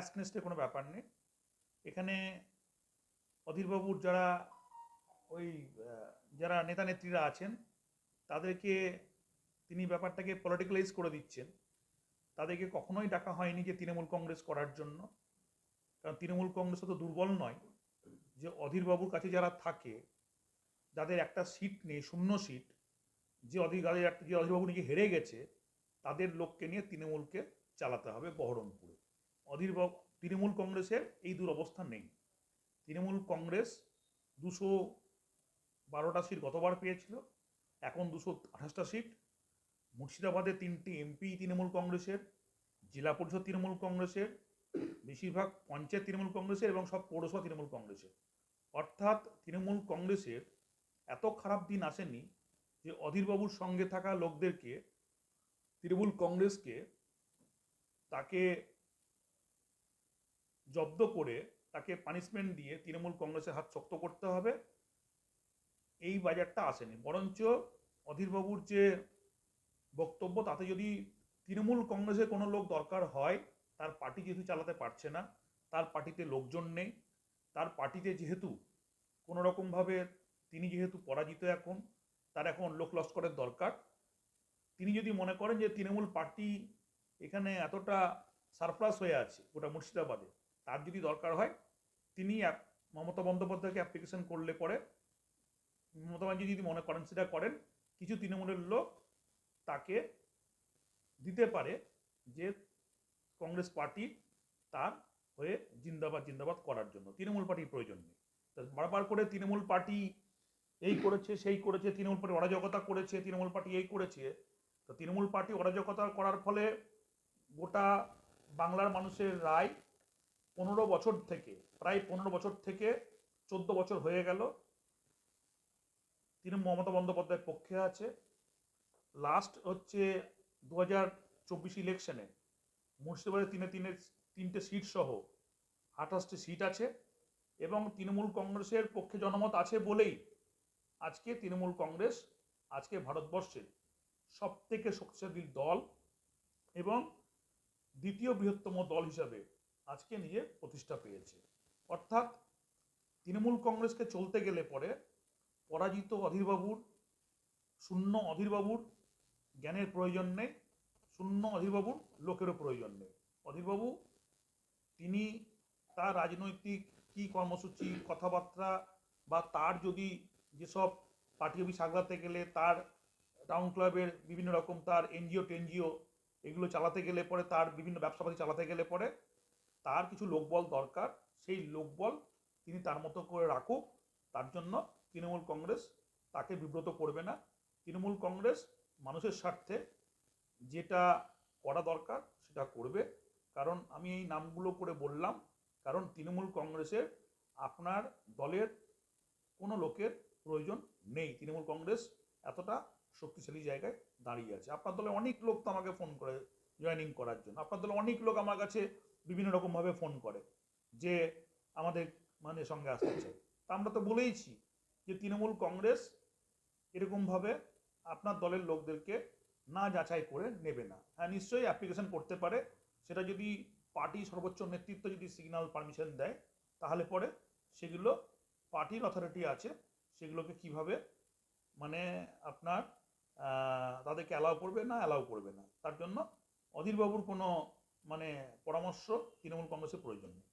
বায়াসনেসের কোনো ব্যাপার নেই। এখানে অধীরবাবুর যারা ওই যারা নেতা নেত্রীরা আছেন, তাদেরকে তিনি ব্যাপারটাকে পলিটিক্যালাইজ করে দিচ্ছেন। তাদেরকে কখনোই ডাকা হয়নি যে তৃণমূল কংগ্রেস করার জন্য। কারণ তৃণমূল কংগ্রেস তো দুর্বল নয় যে অধীরবাবুর কাছে যারা থাকে, যাদের একটা সিট নেই, শূন্য সিট যে অধীর যে অধীরবাবু নিজে হেরে গেছে, তাদের লোককে নিয়ে তৃণমূলকে চালাতে হবে বহরমপুরে। অধীরবাবু তৃণমূল কংগ্রেসের এই দুরবস্থা নেই। তৃণমূল কংগ্রেস দুশো বারোটা সিট গতবার পেয়েছিল, এখন দুশো আঠাশটা সিট। মুর্শিদাবাদে তিনটি এমপি তৃণমূল কংগ্রেসের, জেলা পরিষদ তৃণমূল কংগ্রেসের, বেশিরভাগ পঞ্চায়েত তৃণমূল কংগ্রেসের এবং সব পৌরসভা তৃণমূল কংগ্রেসের। অর্থাৎ তৃণমূল কংগ্রেসের এত খারাপ দিন আসেনি যে অধীরবাবুর সঙ্গে থাকা লোকদেরকে, তৃণমূল কংগ্রেসকে, তাকে জব্দ করে তাকে পানিশমেন্ট দিয়ে তৃণমূল কংগ্রেসের হাত শক্ত করতে হবে। এই বাজারটা আসেনি। বরঞ্চ অধীরবাবুর যে বক্তব্য, তাতে যদি তৃণমূল কংগ্রেসের কোনো লোক দরকার হয়, তার পার্টি যেহেতু চালাতে পারছে না, তার পার্টিতে লোকজন নেই, তার পার্টিতে যেহেতু কোনো রকমভাবে তিনি যেহেতু পরাজিত এখন, তার এখন লোক লস্করের দরকার। তিনি যদি মনে করেন যে তৃণমূল পার্টি এখানে এতটা সারপ্লাস হয়ে আছে গোটা মুর্শিদাবাদে তার যদি দরকার হয়, তিনি মমতা বন্দ্যোপাধ্যায়কে অ্যাপ্লিকেশন করলে পরে মমতা ব্যানার্জি যদি মনে করেন সেটা করেন, কিছু তৃণমূলের লোক তাকে দিতে পারে যে কংগ্রেস পার্টি তার হয়ে জিন্দাবাদ জিন্দাবাদ করার জন্য। তৃণমূল পার্টির প্রয়োজন নেই। বারবার করে তৃণমূল পার্টি এই করেছে, সেই করেছে, তৃণমূল পার্টি অরাজকতা করেছে, তৃণমূল পার্টি এই করেছে। তো তৃণমূল পার্টি অরাজকতা করার ফলে গোটা বাংলার মানুষের রায় পনেরো বছর থেকে, প্রায় পনেরো বছর থেকে চোদ্দ বছর হয়ে গেল। তিনি মমতা বন্দ্যোপাধ্যায়ের পক্ষে আছে। লাস্ট হচ্ছে দু হাজার চব্বিশ ইলেকশনে মুর্শিদাবাদে তিনে তিনে, তিনটে সিট সহ আঠাশটি সিট আছে এবং তৃণমূল কংগ্রেসের পক্ষে জনমত আছে বলেই আজকে তৃণমূল কংগ্রেস, আজকে ভারতবর্ষের সব থেকে শক্তিশালী দল এবং দ্বিতীয় বৃহত্তম দল হিসাবে আজকে নিজে প্রতিষ্ঠা পেয়েছে। অর্থাৎ তৃণমূল কংগ্রেসকে চলতে গেলে পরে পরাজিত অধীরবাবুর, শূন্য অধীরবাবুর জ্ঞানের প্রয়োজন নেই, শূন্য অধীরবাবুর লোকেরও প্রয়োজন নেই। অধীরবাবু, তিনি তার রাজনৈতিক কী কর্মসূচি, কথাবার্তা বা তার যদি যেসব পার্টি অফিস সাগলাতে গেলে, তার টাউন ক্লাবের বিভিন্ন রকম তার এনজিও, টেনজিও এগুলো চালাতে গেলে পরে, তার বিভিন্ন ব্যবসাপাতি চালাতে গেলে পরে তার কিছু লোকবল দরকার, সেই লোকবল তিনি তার মতো করে রাখুক, তার জন্য তৃণমূল কংগ্রেস তাকে বিব্রত করবে না। তৃণমূল কংগ্রেস মানুষের স্বার্থে যেটা করা দরকার সেটা করবে। কারণ আমি এই নামগুলো করে বললাম, কারণ তৃণমূল কংগ্রেসের আপনার দলের কোনো লোকের প্রয়োজন নেই। তৃণমূল কংগ্রেস এতটা শক্তিশালী জায়গায় দাঁড়িয়ে আছে। আপনার দলে অনেক লোক তো আমাকে ফোন করে জয়েনিং করার জন্য। আপনার দলে অনেক লোক আমার কাছে বিভিন্ন রকমভাবে ফোন করে যে আমাদের মানে সঙ্গে আসতে চাই তা আমরা তো বলেইছি যে তৃণমূল কংগ্রেস এরকমভাবে আপনার দলের লোকদেরকে না যাচাই করে নেবে না। হ্যাঁ নিশ্চয়ই অ্যাপ্লিকেশন করতে পারে। সেটা যদি পার্টি সর্বোচ্চ নেতৃত্ব যদি সিগন্যাল পারমিশন দেয়, তাহলে পরে সেগুলো পার্টির অথরিটি আছে, সেগুলোকে কীভাবে মানে আপনার তাদেরকে অ্যালাউ করবে না অ্যালাউ করবে না। তার জন্য অধীরবাবুর কোনো মানে পরামর্শ তৃণমূল কংগ্রেসের প্রয়োজন নেই।